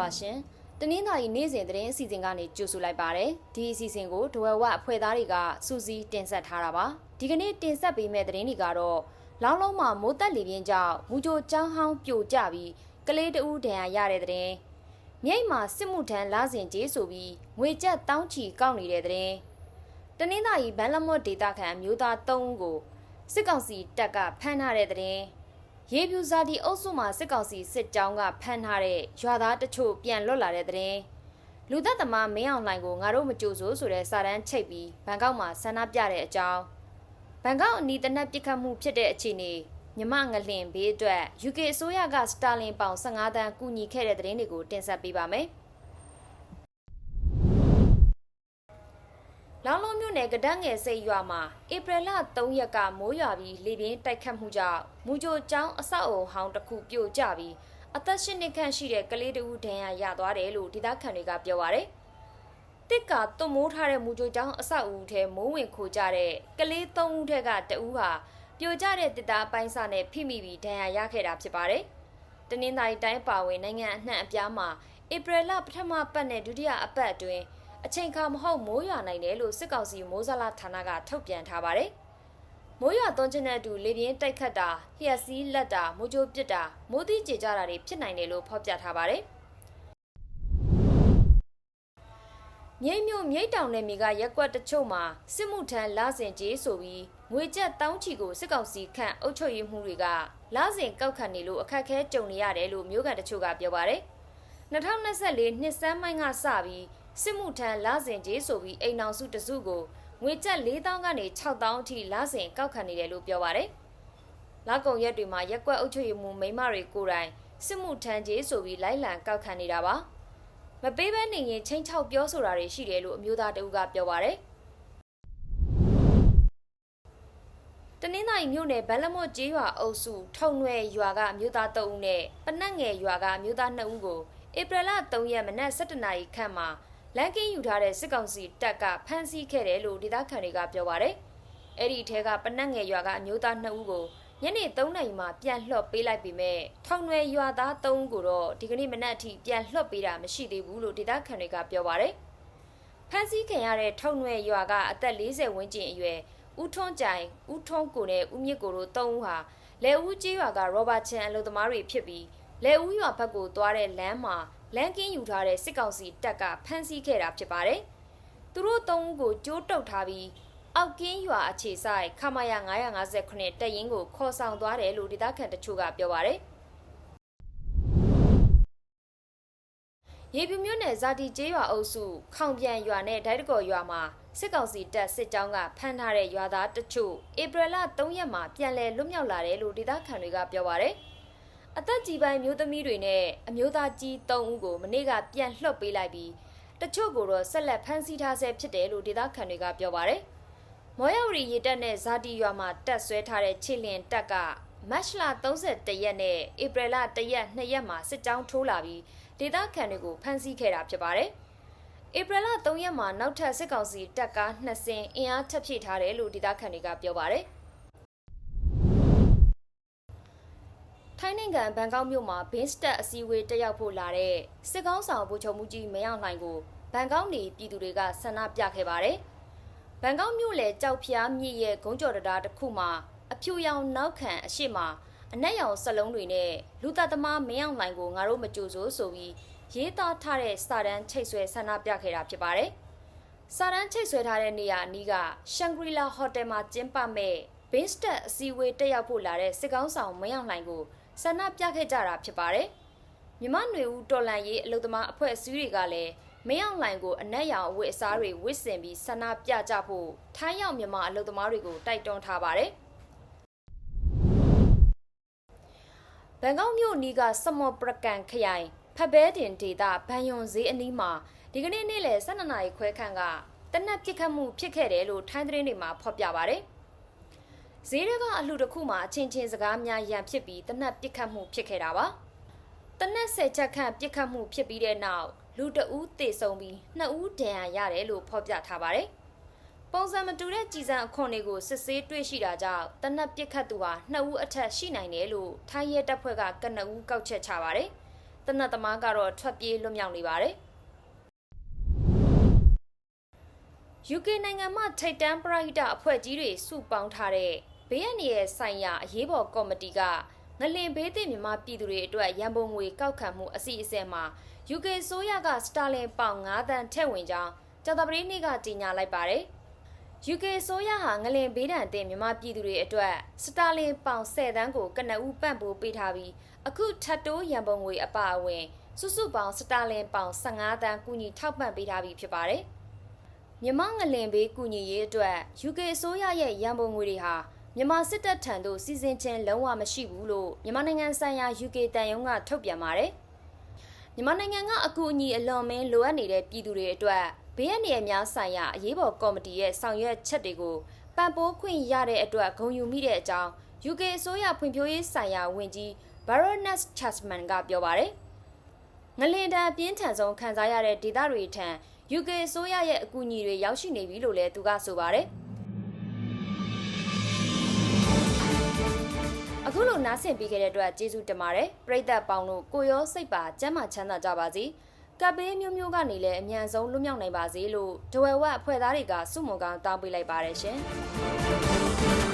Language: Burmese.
ပါရှင်။တနင်္သာရီနေ့စဉ်သတင်းအစီအစဉ်ကနေကြိုဆိုလိုက်ပါရစေ။ဒီအစီအစဉ်ကိုဒဝဲဝအဖွဲ့သားတွေကစူးစီးတင်ဆက်ထားတာပါ။ဒီကနေ့တင်ဆက်ပေးမယ့်သတင်းတွေကတော့လောင်းလုံးမှာမိုးတက်လေပြင်းကြောင့်မူကြိုចောင်းဟောင်းပြိုကျပြီးကလေးတဦးဒဏ်ရာရတဲ့သတင်း။မြိတ်မှာစစ်မှုထမ်းလာစဉ်ကျေးဆိုပြီးငွေကြက်တောင်းချီကောက်နေတဲ့သတင်း။တနင်္သာရီဘန်လမွတ်ဒေတာခန်မျိုးသား၃ဦးကိုစစ်ကောင်စီတပ်ကဖမ်းထားတဲ့သတင်း။ ရေပြူဇာတိအုပ်စုမှာစစ်ကောင်စီစစ်ကြောင်းကဖမ်းထားတဲ့ရွာသားတချို့ပြန်လွတ်လာတဲ့တဲ့လူသက်သမားမင်းအောင်လှိုင်ကိုငါတို့မကြိုဆိုဆိုတဲ့စာတမ်းချိတ်ပြီးဘန်ကောက်မှာဆန္ဒပြတဲ့အကြောင်းဘန်ကောက်အနီးတနက်ပစ်ခတ်မှုဖြစ်တဲ့အခြေအနေမြမငလင်ဘေးအတွက် UK အစိုးရကစတာလင်ပေါင်15တန်းကူညီခဲ့တဲ့တဲ့တွေကိုတင်ဆက်ပေးပါမယ် လောင်လုံးမြို့နယ်ကဒန်းငယ်စိတ်ရွာမှာဧပြီလ3ရက်ကမိုးရွာပြီးလေပြင်းတိုက်ခတ်မှုကြောင့်မူကြိုကျောင်းအဆောက်အုံဟောင်းတစ်ခုပြိုကျပြီးအသက်ရှင်နေခန့်ရှိတဲ့ကလေးတဦးဒဏ်ရာရသွားတယ်လို့ဒေသခံတွေကပြောပါရယ်တစ်ကသွမိုးထားတဲ့မူကြိုကျောင်းအဆောက်အဦထဲမိုးဝင်ခိုကြတဲ့ကလေး3ဦးထက်ကတဦးဟာပြိုကျတဲ့တစ်သားအပိုင်းစာနဲ့ဖိမိပြီးဒဏ်ရာရခဲ့တာဖြစ်ပါတယ်တနင်္သာရီတိုင်းပါဝင်နိုင်ငံအနှံ့အပြားမှာဧပြီလပထမပတ်နဲ့ဒုတိယအပတ်အတွင်း အချိန်ခါမဟုတ်မိုးရွာနိုင်တယ်လို့စစ်ကောင်စီမိုးဇလာဌာနကထုတ်ပြန်ထားပါတယ်။မိုးရွာသွန်းခြင်းတဲ့အတူလေပြင်းတိုက်ခတ်တာလျှက်စီးလက်တာမိုးကြိုးပစ်တာမိုးသီးကြေကြတာတွေဖြစ်နိုင်တယ်လို့ဖော်ပြထားပါတယ်။မြိတ်မြို့မြိတ်တောင်နယ်မြေကရက်ကွက်တချို့မှာစစ်မှုထမ်းလာစဉ်ကြီးဆိုပြီးငွေကျပ်တောင်းချီကိုစစ်ကောင်စီခန့်အုပ်ချုပ်ရေးမှုတွေကလာစဉ်ကောက်ခံနေလို့အခက်အခဲကြုံနေရတယ်လို့မျိုးကန်တချို့ကပြောပါတယ်။2024နှစ်စမ်းမိုင်းကစပြီး စစ်မှုထမ်းလစဉ်ကြီးဆိုပြီးအိမ်အောင်စုတစုကိုငွေကျပ်4000ကနေ6000အထိလစဉ်ကောက်ခံနေတယ်လို့ပြောပါရယ်။လောက်ကုံရက်တွေမှာရက်ကွက်အုပ်ချုပ်ရေးမှုမိမတွေကိုယ်တိုင်စစ်မှုထမ်းကြီးဆိုပြီးလိုက်လံကောက်ခံနေတာပါ။မပေးဘဲနေရင်ချင်းချောက်ပြောဆိုတာတွေရှိတယ်လို့အမျိုးသားတဦးကပြောပါရယ်။တနင်္သာရီမြို့နယ်ဗလမော့ကျေးရွာအုပ်စုထုံနွယ်ရွာကအမျိုးသား3ဦးနဲ့ပနက်ငယ်ရွာကအမျိုးသား2ဦးကိုဧပြီလ3ရက်မနက်7:00နာရီခန့်မှာ လန်ကင်းယူထားတဲ့စစ်ကောင်စီတပ်ကဖမ်းဆီးခဲ့တယ်လို့ဒေသခံတွေကပြောပါရယ်။အဲ့ဒီထဲကပနက်ငယ်ရွာကအမျိုးသား2ဦးကိုညနေ3နာရီမှပြန်လှော့ပေးလိုက်ပေမဲ့ထောင်ရွယ်ရွာသား3ဦးကိုတော့ဒီကနေ့မနက်အထိပြန်လှော့ပေးတာမရှိသေးဘူးလို့ဒေသခံတွေကပြောပါရယ်။ဖမ်းဆီးခံရတဲ့ထောင်ရွယ်ရွာကအသက်40ဝန်းကျင်အရွယ်ဦးထွန်းကြိုင်ဦးထွန်းကိုနဲ့ဦးမြင့်ကိုတို့3ဦးဟာလဲဦးကြီးရွာကရောဘတ်ချန်အလုပ်သမားတွေဖြစ်ပြီး လဲဦးရွာဘက်ကိုသွားတဲ့လမ်းမှာလန်ကင်းယူထားတဲ့စစ်ကောင်စီတပ်ကဖမ်းဆီးခဲ့တာဖြစ်ပါတယ်။သူတို့သုံးဦးကိုကြိုးတုပ်ထားပြီးအောက်ကင်းရွာအခြေဆိုင်ခမရ959တပ်ရင်းကိုခေါ်ဆောင်သွားတယ်လို့ဒေသခံတချို့ကပြောပါတယ်။ရေပြူမြို့နယ်ဇာတိကျေးရွာအုပ်စုခေါင်ပြန်ရွာနဲ့ဒိုက်တကော်ရွာမှာစစ်ကောင်စီတပ်စစ်ကြောင်းကဖမ်းထားတဲ့ရွာသားတချို့ဧပြီလ3ရက်မှာပြန်လည်လွတ်မြောက်လာတယ်လို့ဒေသခံတွေကပြောပါတယ်။ အသက်ကြီးပိုင်းမျိုးသမီးတွေနဲ့အမျိုးသားကြီး3ဦးကိုမနေ့ကပြန်လှုပ်ပေးလိုက်ပြီးတချို့ကိုတော့ဆက်လက်ဖမ်းဆီးထားဆဲဖြစ်တယ်လို့ဒေသခံတွေကပြောပါတယ်။မော်ရဝရီရေတပ်နဲ့ဇာတိရွာမှာတက်ဆွဲထားတဲ့ချစ်လင်တပ်ကမတ်လ31ရက်နဲ့ဧပြီလ1ရက်2ရက်မှာစစ်ကြောင်းထိုးလာပြီးဒေသခံတွေကိုဖမ်းဆီးခဲ့တာဖြစ်ပါတယ်။ဧပြီလ3ရက်မှာနောက်ထပ်စစ်ကောင်စီတပ်ကား2စင်းအင်အားထပ်ဖြည့်ထားတယ်လို့ဒေသခံတွေကပြောပါတယ်။ င်းနိုင်ငံဘန်ကောက်မြို့မှာဘင်းစတက်အစည်းအဝေးတက်ရောက်ဖို့လာတဲ့စစ်ကောင်းဆောင်ဗိုလ်ချုပ်မှုကြီးမရောက်နိုင်ကိုဘန်ကောက်နေပြည်သူတွေကဆန္ဒပြခဲ့ပါတယ်။ဘန်ကောက်မြို့လေကြောက်ဖျားမြစ်ရဲ့ဂုံးကြော်တရားတစ်ခုမှာအဖြူရောင်နောက်ခံအရှိမအနက်ရောင်စလုံးတွေနဲ့လူသက်သမားမင်းအောင်လှိုင်ကိုငါတို့မကြိုဆိုဆိုပြီးရေးသားထားတဲ့စာတမ်းချိတ်ဆွဲဆန္ဒပြခဲ့တာဖြစ်ပါတယ်။စာတမ်းချိတ်ဆွဲထားတဲ့နေရာအနီးကရှန်ဂရီလာဟိုတယ်မှာကျင်းပမဲ့ဘင်းစတက်အစည်းအဝေးတက်ရောက်ဖို့လာတဲ့စစ်ကောင်းဆောင်မင်းအောင်လှိုင်ကို ဆန္ဒပြခဲ့ကြတာဖြစ်ပါတယ်။မြမနွေဦးတော်လန်ရေးအလုသမားအဖွဲ့အစည်းတွေကလည်းမင်းအောင်လှိုင်ကိုအနက်ရောင်အဝတ်အစားတွေဝတ်ဆင်ပြီးဆန္ဒပြကြဖို့ထိုင်းရောက်မြန်မာအလုသမားတွေကိုတိုက်တွန်းထားပါတယ်။ဘန်ကောက်မြို့နီးကစမော်ပရကန်ခရိုင်ဖက်ဘဲတင်ဒေတာဘန်ယွန်ဈေးအနီးမှာဒီကနေ့နေ့လယ်12နာရီခွဲခန့်ကတနက်ပစ်ခတ်မှုဖြစ်ခဲ့တယ်လို့ထိုင်းသတင်းတွေမှာဖော်ပြပါဗျ။ ဈေးတွေကအလှတစ်ခုမှာအချင်းချင်းစကားများရန်ဖြစ်ပြီးတနက်ပစ်ခတ်မှုဖြစ်ခဲ့တာပါ။တနက်ဆယ်ချက်ခန့်ပစ်ခတ်မှုဖြစ်ပြီးတဲ့နောက်လူတအူးသေဆုံးပြီးနှစ်ဦးဒဏ်ရာရတယ်လို့ဖော်ပြထားပါတယ်။ပုံစံမတူတဲ့ကြည်စံအခွန်တွေကိုစစ်ဆေးတွေ့ရှိတာကြောင့်တနက်ပစ်ခတ်သူဟာနှစ်ဦးအထက်ရှိနိုင်တယ်လို့ထိုင်းရဲတပ်ဖွဲ့ကကနဦးကောက်ချက်ချပါတယ်။တနတ်သမားကတော့ထွက်ပြေးလွတ်မြောက်နေပါတယ် UK နိုင်ငံမှထိတ်တန်းပရိဒအဖွဲ့ကြီးတွေစုပေါင်းထားတဲ့ ဘေးရန်ရဲ့ဆိုင်ရာအရေးပေါ်ကော်မတီကငလင်ဘေးသင့်မြန်မာပြည်သူတွေအတွက်ရန်ပုံငွေကောက်ခံမှုအစီအစဉ်မှာ UK ဆိုးရကစတာလင်ပေါင်9တန်းထည့်ဝင်ကြောင်းကြာသပတေးနေ့ကကြေညာလိုက်ပါတယ်။ UK ဆိုးရဟာငလင်ဘေးဒဏ်တင်မြန်မာပြည်သူတွေအတွက်စတာလင်ပေါင်10တန်းကိုကနအူးပန့်ပိုးပေးထားပြီးအခုထပ်တိုးရန်ပုံငွေအပါအဝင်စုစုပေါင်းစတာလင်ပေါင်15တန်းကူညီထောက်ပံ့ပေးထားပြီးဖြစ်ပါတယ်။မြန်မာငလင်ဘေးကူညီရေးအတွက် UK အစိုးရရဲ့ရန်ပုံငွေတွေဟာ မြန်မာစစ်တပ်ထံသို့စီစဉ်ခြင်းလုံးဝမရှိဘူးလို့မြန်မာနိုင်ငံဆိုင်ရာ UK တန်ယုံကထုတ်ပြန်ပါတယ်။မြန်မာနိုင်ငံကအကူအညီအလွန်မင်းလိုအပ်နေတဲ့ပြည်သူတွေအတွက်ဘေးအန္တရာယ်များဆိုင်ရာအရေးပေါ်ကော်မတီရဲ့ဆောင်ရွက်ချက်တွေကိုပံ့ပိုးခွင့်ရတဲ့အတွက်ဂုဏ်ယူမိတဲ့အကြောင်း UK အစိုးရဖွံ့ဖြိုးရေးဆိုင်ရာဝန်ကြီး Baroness Chasman ကပြောပါတယ်။ငလင်တန်အပြင်းထန်ဆုံးခံစားရတဲ့ဒေသတွေထံ UK အစိုးရရဲ့အကူအညီတွေရောက်ရှိနေပြီလို့လည်းသူကဆိုပါတယ်။ အခုလိုနားဆင်ပေးခဲ့တဲ့အတွက်ကျေးဇူးတင်ပါတယ်။ပရိသတ်ပေါင်းတို့ကိုရောစိတ်ပါကျမ်းမာချမ်းသာကြပါစေ။ကပ်ဘေးမျိုးမျိုးကနေလည်းအမြန်ဆုံးလွတ်မြောက်နိုင်ပါစေလို့ဒဝဲဝတ်အဖွဲ့သားတွေကစုမုံကောင်းတောင်းပေးလိုက်ပါတယ်ရှင်။